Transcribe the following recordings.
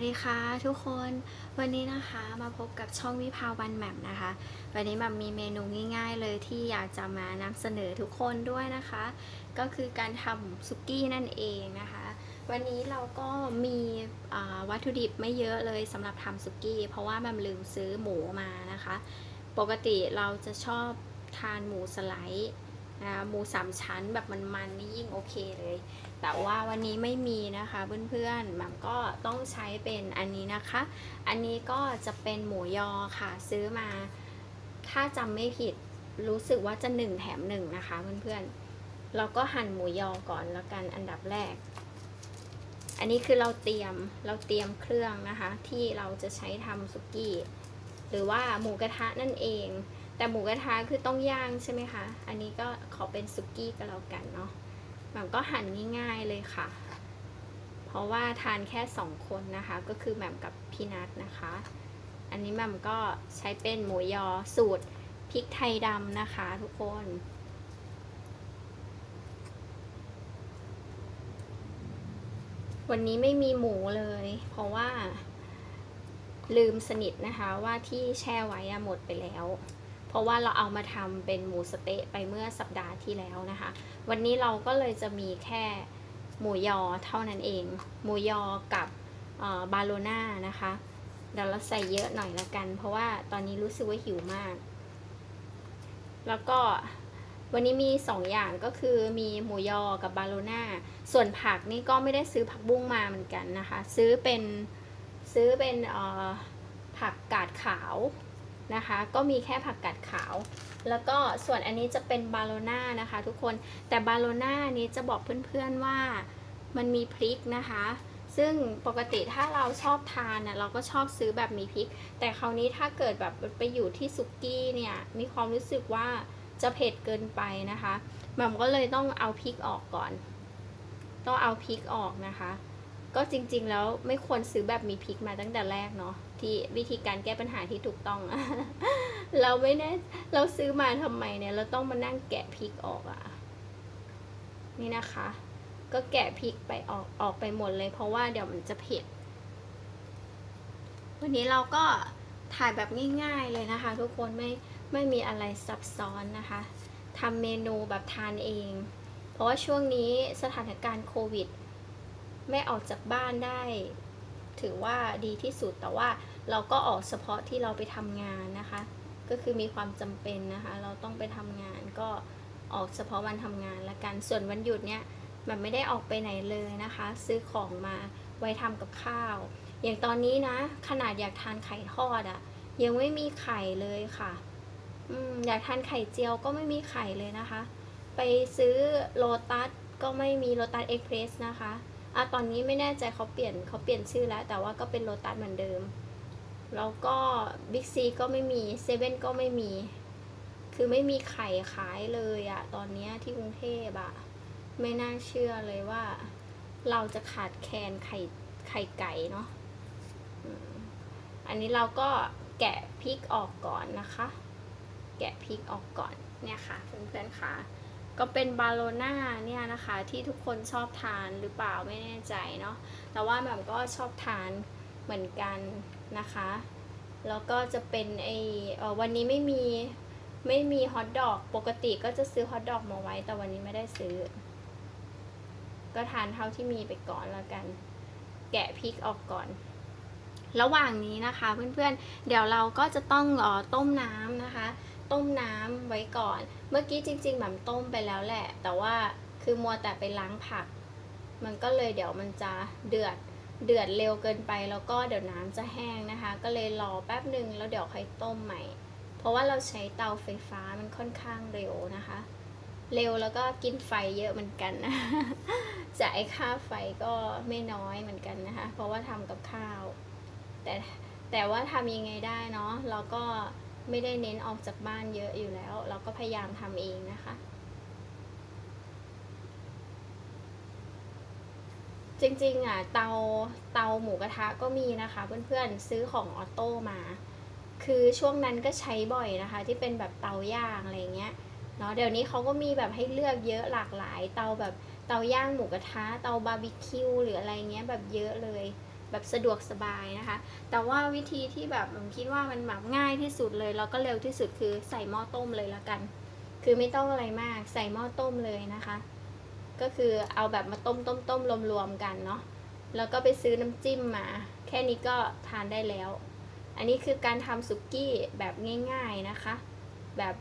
วัสดีค่ะทุกคนวันนี้นะคะมาพบกับช่องวิภาวันแม่มนะคะ วันนี้แบบมีเมนูง่าย ๆ เลยที่อยากจะมานำเสนอทุกคนด้วยนะคะ ก็คือการทำสุกี้นั่นเองนะคะ วันนี้เราก็มีวัตถุดิบไม่เยอะเลยสำหรับทำสุกี้ เพราะว่าแหม่มลืมซื้อหมูมานะคะ ปกติเราจะชอบทานหมูสไลด์นะหมูสามชั้นแบบมันๆนี่ยิ่งโอเคเลย แต่ว่าวันนี้ไม่มีนะคะเพื่อนๆแหม่มก็ต้องใช้เป็นอันนี้นะคะ อันนี้ก็จะเป็นหมูยอค่ะซื้อมา ถ้าจำไม่ผิดรู้สึกว่าจะหนึ่งแถมหนึ่งนะคะเพื่อนๆ เราก็หั่นหมูยอก่อนแล้วกันอันดับแรก อันนี้คือเราเตรียมเราเตรียมเครื่องนะคะ ที่เราจะใช้ทำสุกี้ หรือว่าหมูกระทะนั่นเอง แต่หมูกระทะคือต้องย่างใช่ไหมคะ อันนี้ก็ขอเป็นสุกี้ก็แล้วกันเนาะ ม่มก็หั่นง่ายๆเลยค่ะ เพราะว่าทานแค่สองคนนะคะ ก็คือแหม่มกับพี่นัทนะคะ อันนี้แหม่มก็ใช้เป็นหมูยอสูตรพริกไทยดำนะคะทุกคนวันนี้ไม่มีหมูเลย เพราะว่าลืมสนิทนะคะว่าที่แช่ไว้อะหมดไปแล้ว เพราะว่าเราเอามาทำเป็นหมูสเต๊ะไปเมื่อสัปดาห์ที่แล้วนะคะ วันนี้เราก็เลยจะมีแค่หมูยอเท่านั้นเอง หมูยอกับบาโลน่านะคะเดี๋ยวเราใส่เยอะหน่อยละกัน เพราะว่าตอนนี้รู้สึกว่าหิวมาก แล้วก็วันนี้มีสองอย่างก็คือมีหมูยอกับบาโลน่าส่วนผักนี่ก็ไม่ได้ซื้อผักบุ้งมาเหมือนกันนะคะ ซื้อเป็นซื้อเป็นผักกาดขาว นะคะ ก็มีแค่ผักกาดขาว แล้วก็ส่วนอันนี้จะเป็นบาโลน่านะคะทุกคน แต่บาโลน่านี้จะบอกเพื่อนๆว่ามันมีพริกนะคะ ซึ่งปกติถ้าเราชอบทานน่ะเราก็ชอบซื้อแบบมีพริก แต่คราวนี้ถ้าเกิดแบบไปอยู่ที่ซุกี้เนี่ย มีความรู้สึกว่าจะเผ็ดเกินไปนะคะหม่มก็เลยต้องเอาพริกออกก่อน ต้องเอาพริกออกนะคะ ก็จริงๆแล้วไม่ควรซื้อแบบมีพริกมาตั้งแต่แรกเนาะ ที่วิธีการแก้ปัญหาที่ถูกต้องเราไม่แน่เราซื้อมาทำไมเนี่ย เราต้องมานั่งแกะพริกออกอะนี่นะคะ ก็แกะพริกไปออกออกไปหมดเลย เพราะว่าเดี๋ยวมันจะเผ็ดวันนี้เราก็ถ่ายแบบง่ายๆเลยนะคะ ทุกคนไม่ไม่มีอะไรซับซ้อนนะคะทำเมนูแบบทานเอง เพราะว่าช่วงนี้สถานการณ์โควิด ไม่ออกจากบ้านได้ ถือว่าดีที่สุดแต่ว่าเราก็ออกเฉพาะที่เราไปทำงานนะคะ ก็คือมีความจำเป็นนะคะ เราต้องไปทำงานก็ออกเฉพาะวันทำงานละกันส่วนวันหยุดเนี่ยมันไม่ได้ออกไปไหนเลยนะคะ ซื้อของมาไว้ทำกับข้าว อย่างตอนนี้นะ ขนาดอยากทานไข่ทอดอะ่ะ ยังไม่มีไข่เลยค่ะอืมอยากทานไข่เจียวก็ไม่มีไข่เลยนะคะ ไปซื้อโลตัสก็ไม่มีโลตัสเอ็กเพรสนะคะ อะตอนนี้ไม่แน่ใจเขาเปลี่ยนเขาเปลี่ยนชื่อแล้ว แต่ว่าก็เป็นโลตัสเหมือนเดิม แล้วก็บิ๊กซีก็ไม่มีเซเว่นก็ไม่มี คือไม่มีไข่ขายเลยอะตอนนี้ที่กรุงเทพอะไม่น่าเชื่อเลยว่า เราจะขาดแคลนไข่ไข่ไก่เนาะอันนี้เราก็แกะพริกออกก่อนนะคะ แกะพริกออกก่อนเนี่ยค่ะเพื่อนๆค่ะ ก็เป็นบาโลน่าเนี่ยนะคะที่ทุกคนชอบทานหรือเปล่าไม่แน่ใจเนาะแต่ว่าแบบก็ชอบทานเหมือนกันนะคะ แล้วก็จะเป็นไอออวันนี้ไม่มีไม่มีฮอทดอกปกติก็จะซื้อฮอทดอกมาไว้ แต่วันนี้ไม่ได้ซื้อ ก็ทานเท่าที่มีไปก่อนแล้วกัน แกะพริกออกก่อน ระหว่างนี้นะคะเพื่อนๆเดี๋ยวเราก็จะต้องออต้มน้ำนะคะ ต้มน้ำไว้ก่อน เมื่อกี้จริงๆแบบต้มไปแล้วแหละ แต่ว่าคือมัวแต่ไปล้างผัก มันก็เลยเดี๋ยวมันจะเดือดเดือดเร็วเกินไปแล้วก็เดี๋ยวน้ำจะแห้งนะคะ ก็เลยรอแป๊บหนึ่งแล้วเดี๋ยวค่อยต้มใหม่ เพราะว่าเราใช้เตาไฟฟ้ามันค่อนข้างเร็วนะคะ เร็วแล้วก็กินไฟเยอะเหมือนกันนะจ่ายค่าไฟก็ไม่น้อยเหมือนกันนะคะ เพราะว่าทำกับข้าว แต่แต่ว่าทำยังไงได้เนาะเราก็ ไม่ได้เน้นออกจากบ้านเยอะอยู่แล้ว เราก็พยายามทำเองนะคะจริงๆอะเตาเตาหมูกระทะก็มีนะคะเพื่อนๆซื้อของออโต้มา คือช่วงนั้นก็ใช้บ่อยนะคะ ที่เป็นแบบเตาย่างอะไรเงี้ยเนาะเดี๋ยวนี้เขาก็มีแบบให้เลือกเยอะหลากหลาย เตาแบบเตาย่างหมูกระทะเตาบาร์บีคิวหรืออะไรเงี้ยแบบเยอะเลย แบบสะดวกสบายนะคะ แต่ว่าวิธีที่แบบผมคิดว่ามันแบบง่ายที่สุดเลยแล้วก็เร็วที่สุดคือใส่หม้อต้มเลยละกัน คือไม่ต้องอะไรมากใส่หม้อต้มเลยนะคะ ก็คือเอาแบบมาต้มต้มต้มรวมๆกันเนาะแล้วก็ไปซื้อน้ำจิ้มมา แค่นี้ก็ทานได้แล้ว อันนี้คือการทำสุกี้แบบง่ายๆนะคะ แบบ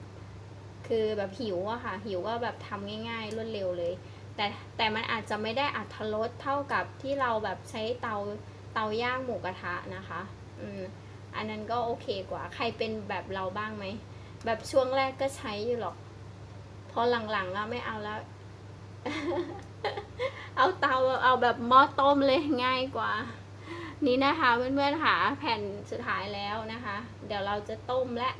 คือแบบหิวอะค่ะ หิวก็แบบทำง่ายๆ รวดเร็วเลย แต่แต่มันอาจจะไม่ได้อัตรสเท่ากับที่เราแบบใช้เตา เตาย่างหมูกระทะนะคะ อืม อันนั้นก็โอเคกว่า ใครเป็นแบบเราบ้างไหม แบบช่วงแรกก็ใช้อยู่หรอก พอหลังๆอะไม่เอาแล้ว เอาเตาเอาแบบหม้อต้มเลยง่ายกว่า นี่นะคะเพื่อนๆค่ะแผ่นสุดท้ายแล้วนะคะ เดี๋ยวเราจะต้มและ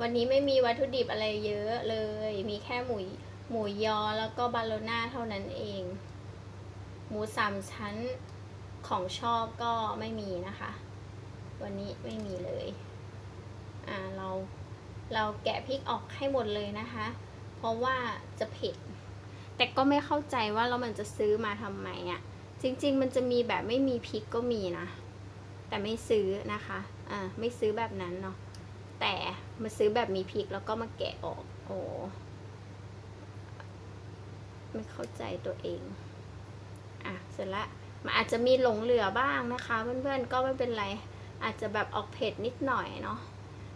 วันนี้ไม่มีวัตถุดิบอะไรเยอะเลย มีแค่หมูหมูยอแล้วก็บาโลน่าเท่านั้นเอง หมูสามชั้นของชอบก็ไม่มีนะคะ วันนี้ไม่มีเลย อ่าเราเราแกะพริกออกให้หมดเลยนะคะ เพราะว่าจะเผ็ด แต่ก็ไม่เข้าใจว่าแล้วมันจะซื้อมาทำไมอะ่ะ จริง ๆ มันจะมีแบบไม่มีพริกก็มีนะ แต่ไม่ซื้อนะคะ อ่าไม่ซื้อแบบนั้นเนาะ แต่มาซื้อแบบมีพริกแล้วก็มาแกะออก โอ้ ไม่เข้าใจตัวเอง อะเสร็จละมันอาจจะมีหลงเหลือบ้างนะคะ เพื่อนๆก็ไม่เป็นไร อาจจะแบบออกเผ็ดนิดหน่อยเนาะ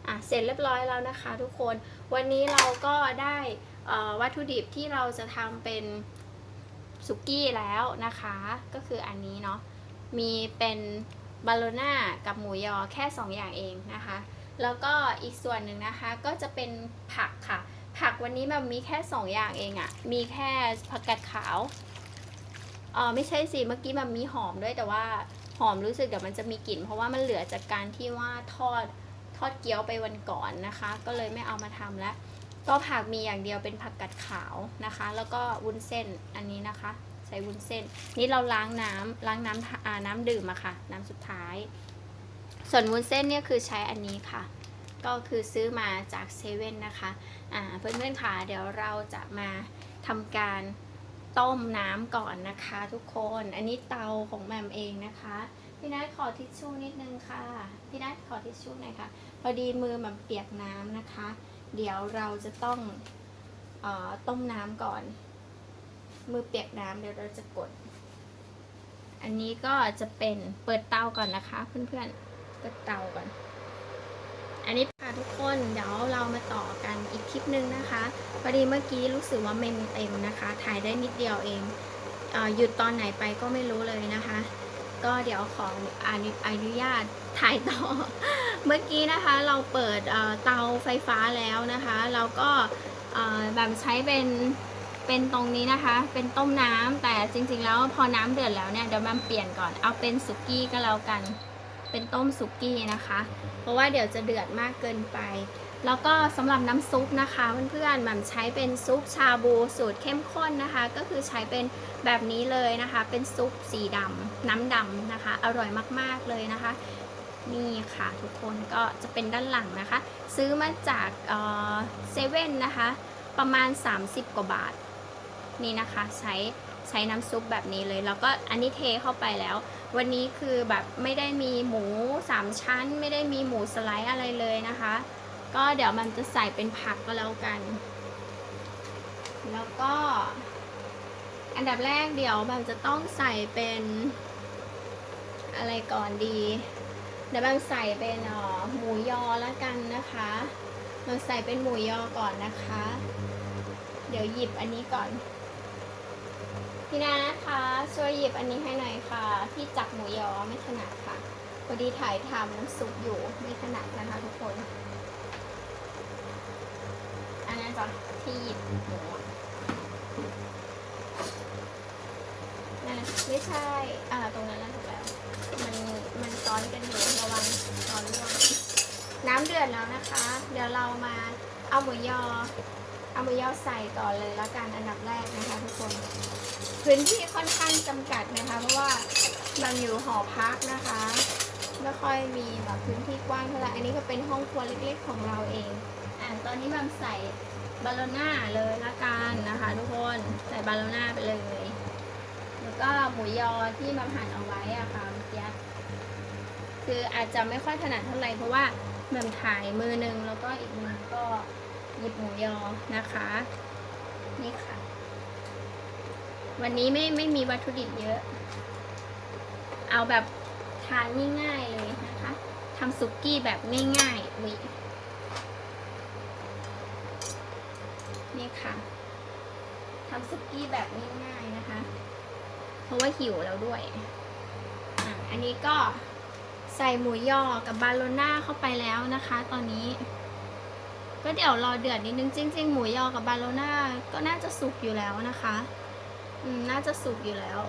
อะเสร็จเรียบร้อยแล้วนะคะ ทุกคนวันนี้เราก็ได้วัตถุดิบที่เราจะทำเป็นสุกี้แล้วนะคะ ก็คืออันนี้เนาะมีเป็นบาโลน่ากับหมูยอแค่ 2 อย่างเองนะคะ แล้วก็อีกส่วนหนึ่งนะคะก็จะเป็นผักค่ะ ผักวันนี้แบบมีแค่ 2 อย่างเองอะ่ะ มีแค่ผักกาดขาว เออไม่ใช่สิเมื่อกี้มันมีหอมด้วยแต่ว่าหอมรู้สึกเดี๋ยวมันจะมีกลิ่น เพราะว่ามันเหลือจากการที่ว่าทอดทอดเกี๊ยวไปวันก่อนนะคะ ก็เลยไม่เอามาทำแล้ว ก็ผักมีอย่างเดียวเป็นผักกาดขาวนะคะ แล้วก็วุ้นเส้นอันนี้นะคะใช้วุ้นเส้น นี่เราล้างน้ำล้างน้ำอ่าน้ำดื่มอะค่ะ น้ำสุดท้าย ส่วนวุ้นเส้นเนี่ยคือใช้อันนี้ค่ะ ก็คือซื้อมาจากเซเว่นนะคะอ่าเพื่อนๆค่ะเดี๋ยวเราจะมาทำการ ต้มน้ำก่อนนะคะทุกคน อันนี้เตาของแหมมเองนะคะ พี่นัทขอทิชชู่นิดนึงค่ะ พี่นัทขอทิชชู่หน่อยค่ะ พอดีมือแหมันเปียกน้ำนะคะ เดี๋ยวเราจะต้องออต้มน้ำก่อน มือเปียกน้ำเดี๋ยวเราจะกด อันนี้ก็จะเป็นเปิดเตาก่อนนะคะ เพื่อนๆเปิดเตาก่อน ค่ะทุกคนเดี๋ยวเรามาต่อกันอีกคลิปนึงนะคะพอดีเมื่อกี้รู้สึกว่าเมมเต็มนะคะ ถ่ายได้นิดเดียวเองเออหยุดตอนไหนไปก็ไม่รู้เลยนะคะ ก็เดี๋ยวขออนุอนุญาตถ่ายต่อ เมื่อกี้นะคะเราเปิดเตาไฟฟ้าแล้วนะคะ เราก็แบบใช้เป็นเป็นตรงนี้นะคะ เป็นต้มน้ำแต่จริงๆแล้วพอน้ำเดือดแล้วเนี่ยเดี๋ยวมันเปลี่ยนก่อนเอาเป็นสุกี้ก็แล้วกัน เป็นต้มสุกี้นะคะ เพราะว่าเดี๋ยวจะเดือดมากเกินไป แล้วก็สำหรับน้ำซุปนะคะ เพื่อนๆมันใช้เป็นซุปชาบูสูตรเข้มข้นนะคะ ก็คือใช้เป็นแบบนี้เลยนะคะ เป็นซุปสีดำน้ำดำนะคะ อร่อยมากๆเลยนะคะนี่ค่ะทุกคนก็จะเป็นด้านหลังนะคะ ซื้อมาจากเซเว่นนะคะ ประมาณ 30 กว่าบาท นี่นะคะ ใช้ใช้น้ำซุปแบบนี้เลย แล้วก็อันนี้เทเข้าไปแล้ว วันนี้คือแบบไม่ได้มีหมูสามชั้น ไม่ได้มีหมูสไลด์อะไรเลยนะคะ ก็เดี๋ยวมันจะใส่เป็นผักก็แล้วกัน แล้วก็ อันดับแรกเดี๋ยวมันจะต้องใส่เป็นอะไรก่อนดี เดี๋ยวมันใส่เป็นออหมูยอแล้วกันนะคะมันใส่เป็นหมูยอก่อนนะคะ เดี๋ยวหยิบอันนี้ก่อน พี่นานะคะช่วยหยิบอันนี้ให้หน่อยค่ะ ที่จับหมูยอไม่ถนัดค่ะพอดีถ่ายทำน้ำซุปอยู่ไม่ถนัดนะคะทุกคน อันนั้นจะที่หยิบหมูนั่นแหละไม่ใช่ อ่า ตรงนั้นแล้วถูกแล้ว มัน มันซ้อนกันอยู่ระวังซ้อนร่วงน้ำเดือดแล้วนะคะ เดี๋ยวเรามาเอาหมูยอ เอามูยอใส่ก่อนเลยแล้วกันอันดับแรกนะคะทุกคน พื้นที่ค่อนข้างจำกัดนะคะ เพราะว่ามันอยู่หอพักนะคะ ไม่ค่อยมีแบบพื้นที่กว้างเท่าไหร่ อันนี้ก็เป็นห้องครัวเล็กๆของเราเอง อ่าตอนนี้มันใส่บาโลน่าเลยละกันนะคะ ทุกคน ใส่บาโลน่าไปเลยแล้วก็หมูยอที่มาหั่นเอาไว้อะค่ะเมื่อกี้คืออาจจะไม่ค่อยถนัดเท่าไหร่เพราะว่าแหม่มถ่ายมือหนึงแล้วก็อีกมือก็ หยิบหมูยอนะคะ นี่ค่ะ วันนี้ไม่ไม่มีวัตถุดิบเยอะ เอาแบบทานง่ายๆเลยนะคะทำสุกกี้แบบง่ายๆวินี่ค่ะทำสุกี้แบบง่ายๆนะคะ เพราะว่าหิวแล้วด้วยอะอันนี้ก็ใส่หมูยอกับบาโลน่าเข้าไปแล้วนะคะ ตอนนี้ ก็เดี๋ยวรอเดือดนิดนึงจริง ๆ หมูยอกับบาโลน่าก็น่าจะสุกอยู่แล้วนะคะอืมน่าจะสุกอยู่แล้ว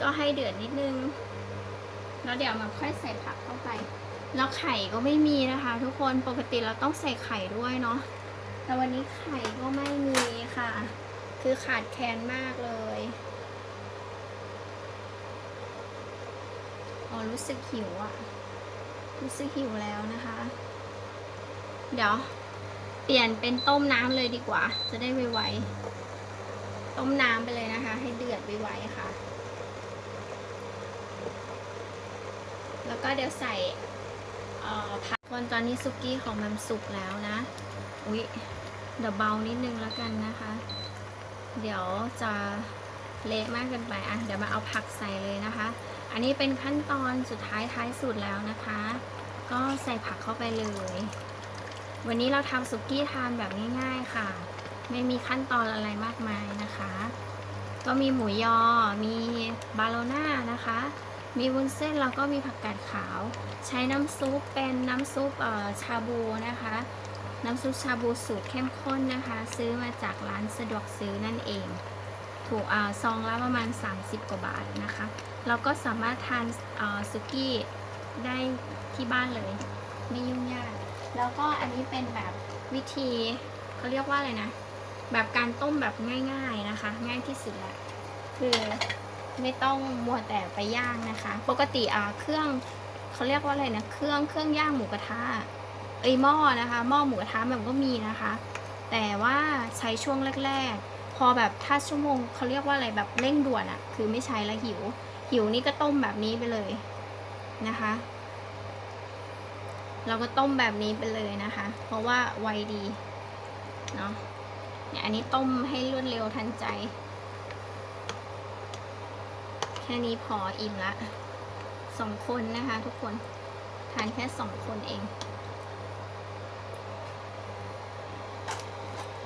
ก็ให้เดือดนิดนึง แล้วเดี๋ยวมาค่อยใส่ผักเข้าไป แล้วไข่ก็ไม่มีนะคะ ทุกคน ปกติเราต้องใส่ไข่ด้วยเนาะ แต่วันนี้ไข่ก็ไม่มีค่ะ คือขาดแคลนมากเลย อรู้สึกหิวอะรู้สึกหิวแล้วนะคะ เดี๋ยว เปลี่ยนเป็นต้มน้ำเลยดีกว่า จะได้ไวๆต้มน้ำไปเลยนะคะ ให้เดือดไวๆค่ะ แล้วก็เดี๋ยวใส่ผักคนตอนนี้ซุกี้ของมันสุกแล้วนะ อุ๊ยเดี๋ยวเบานิดนึงแล้วกันนะคะ เดี๋ยวจะเละมากเกินไปอะเดี๋ยวมาเอาผักใส่เลยนะคะ อันนี้เป็นขั้นตอนสุดท้ายท้ายสุดแล้วนะคะ ก็ใส่ผักเข้าไปเลย วันนี้เราทำสุกี้ทานแบบง่ายๆค่ะ ไม่มีขั้นตอนอะไรมากมายนะคะ ก็มีหมูยอ มีบาโลน่านะคะ มีวุ้นเส้นแล้วก็มีผักกาดขาว ใช้น้ำซุปเป็นน้ำซุปชาบูนะคะ น้ำซุปชาบูสูตรเข้มข้นนะคะ ซื้อมาจากร้านสะดวกซื้อนั่นเอง ถูกอ่าซองละประมาณ 30 กว่าบาทนะคะ เราก็สามารถทานอ่อสุกี้ได้ที่บ้านเลย ไม่ยุ่งยาก แล้วก็อันนี้เป็นแบบวิธีเขาเรียกว่าอะไรนะ แบบการต้มแบบง่าย ๆนะคะ ง่ายที่สุดละคือไม่ต้องมัวแต่ไปย่างนะคะ ปกติอ่าเครื่องเขาเรียกว่าอะไรนะ เครื่องเครื่องย่างหมูกระทะเอ้ยหม้อนะคะ หม้อหมูกระทะแบบก็มีนะคะ แต่ว่าใช้ช่วงแรกๆ พอแบบถ้าชั่วโมงเขาเรียกว่าอะไรแบบเร่งด่วนอะคือไม่ใช้แล้วหิว หิวนี่ก็ต้มแบบนี้ไปเลยนะคะ เราก็ต้มแบบนี้ไปเลยนะคะ เพราะว่าไวดีเนาะเนี่ยอันนี้ต้มให้รวดเร็วทันใจ แค่นี้พออิ่มละสองคนนะคะ ทุกคนทานแค่สองคนเอง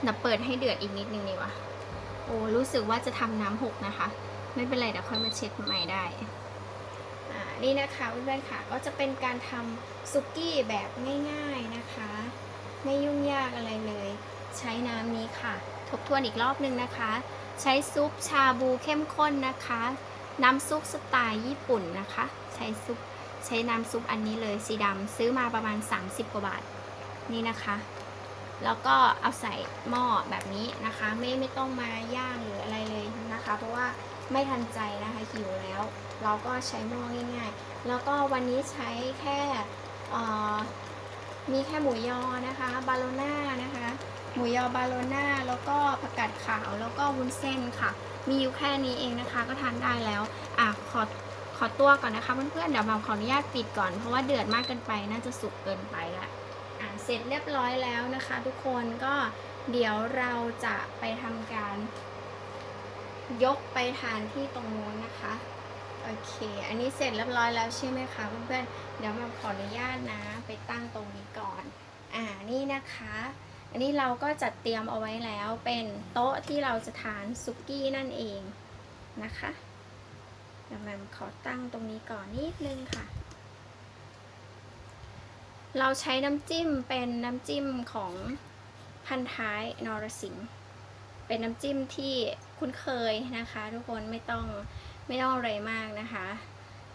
เดี๋ยวเปิดให้เดือดอีกนิดนึงดีกว่า โอ้รู้สึกว่าจะทำน้ำหกนะคะ ไม่เป็นไรเดี๋ยวค่อยมาเช็ดใหม่ได้อ่านี่นะคะเพื่อนๆค่ะก็จะเป็นการทำซุกี้แบบง่ายๆนะคะ ไม่ยุ่งยากอะไรเลย ใช้น้ำนี้ค่ะ ทบทวนอีกรอบนึงนะคะ ใช้ซุปชาบูเข้มข้นนะคะ น้ำซุปสไตล์ญี่ปุ่นนะคะ ใช้ซุปใช้น้ำซุปอันนี้เลยสีดำซื้อมาประมาณ 30 กว่าบาท นี่นะคะ แล้วก็เอาใส่หม้อแบบนี้นะคะ ไม่ไม่ต้องมาย่างหรืออะไรเลยนะคะ เพราะว่าไม่ทันใจนะคะหิวแล้ว เราก็ใช้หม้อง่ายๆ แล้วก็วันนี้ใช้แค่มีแค่หมูยอนะคะบาโลน่านะคะ หมูยอบาโลน่าแล้วก็ผักกาดขาวแล้วก็วุ้นเส้นค่ะ มีอยู่แค่นี้เองนะคะ ก็ทานได้แล้วอะขอขอตัวก่อนนะคะเพื่อนๆเดี๋ยวบาขออนุญาตปิดก่อนเพราะว่าเดือดมากเกินไปน่าจะสุกเกินไปละ เสร็จเรียบร้อยแล้วนะคะ ทุกคนก็เดี๋ยวเราจะไปทำการ ยกไปทานที่ตรงนู้นนะคะโอเค อันนี้เสร็จเรียบร้อยแล้วใช่ไหมคะเพื่อนๆ เดี๋ยวมาขออนุญาตนะ ไปตั้งตรงนี้ก่อน อ่า นี่นะคะ อันนี้เราก็จัดเตรียมเอาไว้แล้ว เป็นโต๊ะที่เราจะทานซุกี้นั่นเองนะคะ เดี๋ยวแมมขอตั้งตรงนี้ก่อนนิดนึงค่ะ เราใช้น้ำจิ้มเป็นน้ำจิ้มของพันท้ายนรสิงห์เป็นน้ำจิ้มที่คุ้นเคยนะคะ ทุกคนไม่ต้องไม่ต้องอะไรมากนะคะ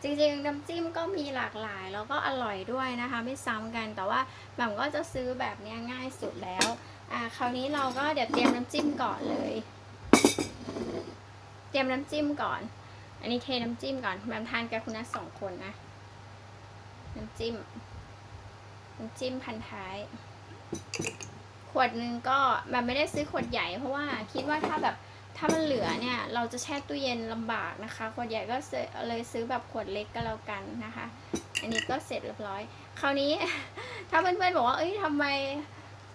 จริงๆน้ำจิ้มก็มีหลากหลายแล้วก็อร่อยด้วยนะคะ ไม่ซ้ำกันแต่ว่าแหม่มก็จะซื้อแบบนี้ง่ายสุดแล้วอ่าคราวนี้เราก็เดี๋ยวเตรียมน้ำจิ้มก่อนเลย เตรียมน้ำจิ้มก่อน อันนี้เทน้ำจิ้มก่อนแหม่มทานกับคุณนัทสองคนนะน้ำจิ้ม น้ำจิ้มพันท้ายควดหนึงก็แบบไม่ได้ซื้อขวดใหญ่เพราะว่าคิดว่าถ้าแบบถ้ามันเหลือเนี่ย เราจะแช่ตู้เย็นลำบากนะคะ ขวดใหญ่ก็เลยซื้อแบบขวดเล็กก็แล้วกันนะคะ อันนี้ก็เสร็จเรียบร้อย คราวนี้ ถ้าเพื่อนๆบอกว่า เอ้ยทำไม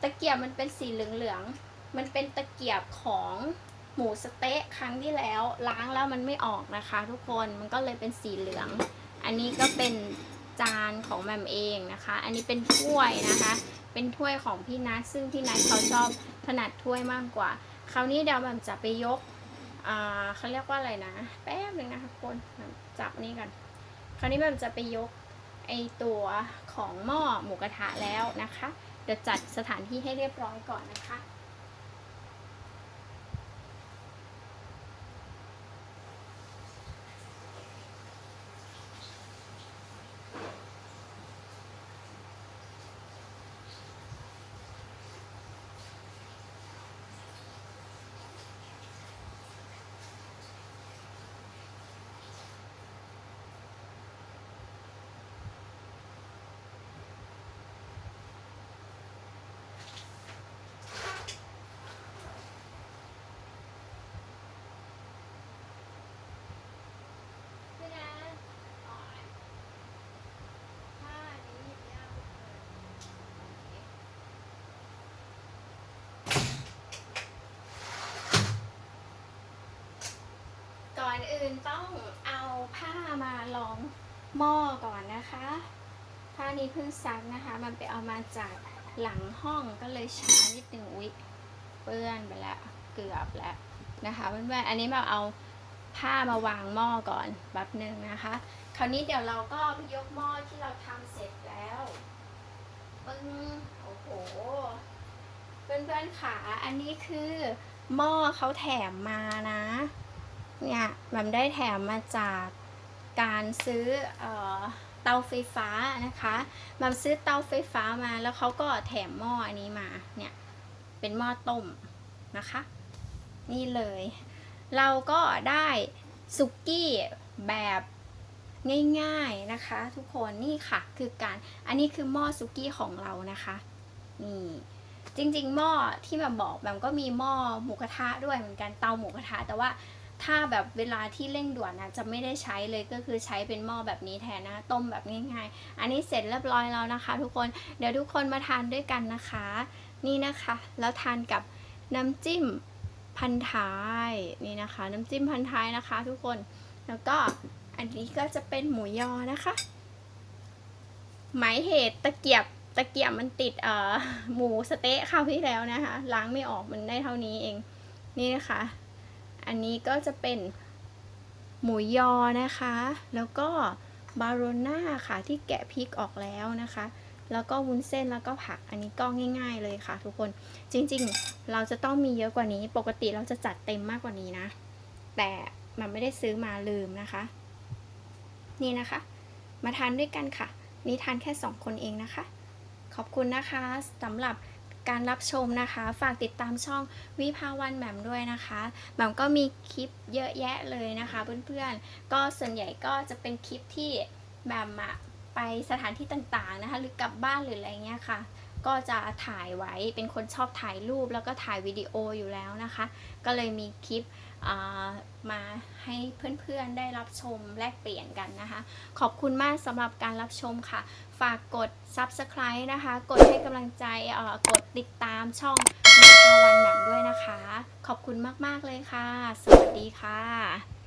ตะเกียบมันเป็นสีเหลืองๆ มันเป็นตะเกียบของหมูสเต๊ะครั้งที่แล้วล้างแล้วมันไม่ออกนะคะ ทุกคนมันก็เลยเป็นสีเหลือง อันนี้ก็เป็น จานของแมมเองนะคะ อันนี้เป็นถ้วยนะคะ เป็นถ้วยของพี่นัทซึ่งพี่นัทเขาชอบถนัดถ้วยมากกว่า คราวนี้เดี๋ยวแมมจะไปยกอ่าเขาเรียกว่าอะไรนะ แป๊บหนึ่งนะคะคนจับนี่กัน คราวนี้แมมจะไปยกไอตัวของหม้อหมูกระทะแล้วนะคะเดี๋ยวจัดสถานที่ให้เรียบร้อยก่อนนะคะ พี่นะอ๋อผ้านี้หยิบยากเลยก่ อนอื่นต้องเอาผ้ามารองหม้อก่อนนะคะ ผ้านี้เพิ่งซักนะคะ มันไปเอามาจากหลังห้องก็เลยช้านิดนึงอุ๊ยเปื้อนไปแล้วเกือบแล้วนะคะเพื่อนๆอันนี้แบบเอาผ้ามาวางหม้อก่อนแบบหนึ่งนะคะ คราวนี้เดี๋ยวเราก็ยกหม้อที่เราทำเสร็จแล้วปึ้งโอ้โหเพื่อนๆขาอันนี้คือหม้อเขาแถมมานะ เนี่ยแบบได้แถมมาจากการซื้อเออเตาไฟฟ้านะคะแบบซื้อเตาไฟฟ้ามาแล้วเขาก็แถมหม้ออันนี้มาเนี่ยเป็นหม้อต้มนะคะ นี่เลย เราก็ได้สุกี้แบบง่ายๆนะคะ ทุกคนนี่ค่ะคือการอันนี้คือหม้อสุกี้ของเรานะคะนี่จริงๆหม้อที่แบบบอกแบบก็มีหม้อหมูกระทะด้วยเหมือนกันเตาหมูกระทะ แต่ว่า ถ้าแบบเวลาที่เร่งด่วนนะจะไม่ได้ใช้เลยก็คือใช้เป็นหม้อแบบนี้แทนนะต้มแบบง่ายๆ อันนี้เสร็จเรียบร้อยแล้วนะคะ ทุกคนเดี๋ยวทุกคนมาทานด้วยกันนะคะ นี่นะคะ แล้วทานกับน้ำจิ้มพันท้ายนี่นะคะ น้ำจิ้มพันท้ายนะคะ ทุกคนแล้วก็อันนี้ก็จะเป็นหมูยอนะคะ หมายเหตุตะเกียบตะเกียบมันติดเอ่อหมูสเต๊ะคราวที่แล้วนะคะ ล้างไม่ออกมันได้เท่านี้เอง นี่นะคะ อันนี้ก็จะเป็นหมูยอนะคะ แล้วก็บาโรน่าค่ะที่แกะพริกออกแล้วนะคะ แล้วก็วุ้นเส้นแล้วก็ผัก อันนี้ก็ง่าย ๆ เลยค่ะ ทุกคน จริงๆ เราจะต้องมีเยอะกว่านี้ ปกติเราจะจัดเต็มมากกว่านี้นะ แต่มันไม่ได้ซื้อมาลืมนะคะ นี่นะคะ มาทานด้วยกันค่ะ นี่ทานแค่สองคนเองนะคะ ขอบคุณนะคะสำหรับ การรับชมนะคะ ฝากติดตามช่องวิภาวันแหม่มด้วยนะคะแหม่มก็มีคลิปเยอะแยะเลยนะคะ เพื่อนๆ ก็ส่วนใหญ่ก็จะเป็นคลิปที่แหม่มอะไปสถานที่ต่างๆนะคะ หรือกลับบ้านหรืออะไรเงี้ยค่ะ ก็จะถ่ายไว้เป็นคนชอบถ่ายรูปแล้วก็ถ่ายวิดีโออยู่แล้วนะคะ ก็เลยมีคลิป มาให้เพื่อนๆได้รับชมแลกเปลี่ยนกันนะคะ ขอบคุณมากสำหรับการรับชมค่ะ ฝากกด subscribe นะคะ กดให้กำลังใจกดติดตามช่องมิชาวันแหนังด้วยนะคะ ขอบคุณมากๆเลยค่ะ สวัสดีค่ะ